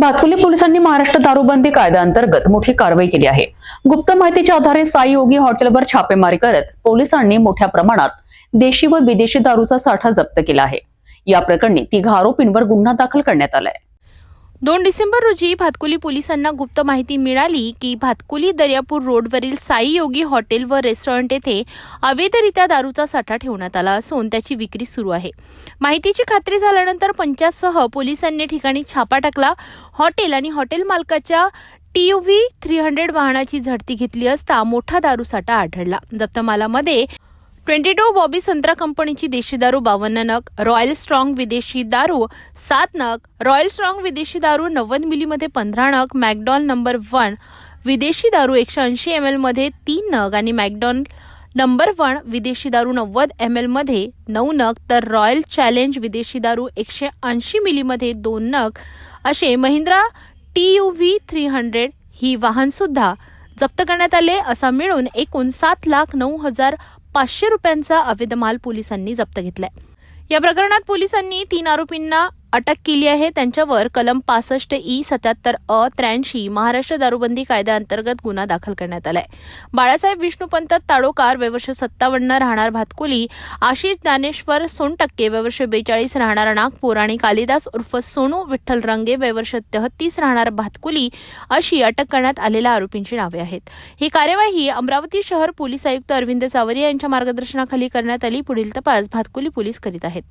भातकुली पोलिसांनी महाराष्ट्र दारूबंदी कायद्याअंतर्गत मोठी कारवाई केली आहे. गुप्त माहितीच्या आधारे साई योगी हॉटेलवर छापेमारी करत पोलिसांनी मोठ्या प्रमाणात देशी व विदेशी दारूचा साठा जप्त केला आहे. या प्रकरणी तिघा आरोपींवर गुन्हा दाखल करण्यात आलाय. दोन डिसेंबर रोजी भातकुली पोलिसांना गुप्त माहिती मिळाली की भातकुली दर्यापूर रोडवरील साई योगी हॉटेल व रेस्टॉरंट येथे अवैधरित्या दारूचा साठा ठेवण्यात आला असून त्याची विक्री सुरू आहे. माहितीची खात्री झाल्यानंतर पंचासह पोलिसांनी ठिकाणी छापा टाकला. हॉटेल आणि हॉटेल मालकाच्या टीयूव्ही थ्री हंड्रेड वाहनाची झडती घेतली असता मोठा दारूसाठा आढळला. जप्त मालामध्ये ट्वेंटी टू बॉबी संत्रा कंपनीची देशी दारू बावन्न नग रॉयल स्ट्रॉंग विदेशी दारू सात नग रॉयल स्ट्रॉंग विदेशी दारू नव्वद मिलीमध्ये पंधरा नग मॅकडॉन नंबर वन विदेशी दारू एकशे ऐंशी एम एलमध्ये तीन नग आणि मॅकडॉल नंबर वन विदेशी दारू नव्वद एम एलमध्ये नऊ नग तर रॉयल चॅलेंज विदेशी दारू एकशे ऐंशी मिलीमध्ये दोन नग. असे Mahindra T U V three hundred ही वाहनसुद्धा जप्त करण्यात आले. असा मिळून एकूण सात लाख नऊ हजार पाचशे रुपयांचा अवैध माल पोलिसांनी जप्त घेतलाय. या प्रकरणात पोलिसांनी तीन आरोपींना अटक केली आहे. त्यांच्यावर कलम पासष्ट ई सत्याहत्तर अ त्र्याऐंशी महाराष्ट्र दारूबंदी कायद्याअंतर्गत गुन्हा दाखल करण्यात आलाय. बाळासाहेब विष्णुपंत ताडोकार वेवर्ष सत्तावन्न राहणार भातकुली आशिष ज्ञानेश्वर सोनटक्के वेवर्ष बेचाळीस राहणार नागपूर आणि कालिदास उर्फ सोनू विठ्ठल रंगे वेवर्ष तेहतीस राहणार भातकुली अशी अटक करण्यात आलेल्या आरोपींची नावे आहेत. ही कार्यवाही अमरावती शहर पोलीस आयुक्त अरविंद सावरिया यांच्या मार्गदर्शनाखाली करण्यात आली. पुढील तपास भातकुली पोलीस करीत आहेत.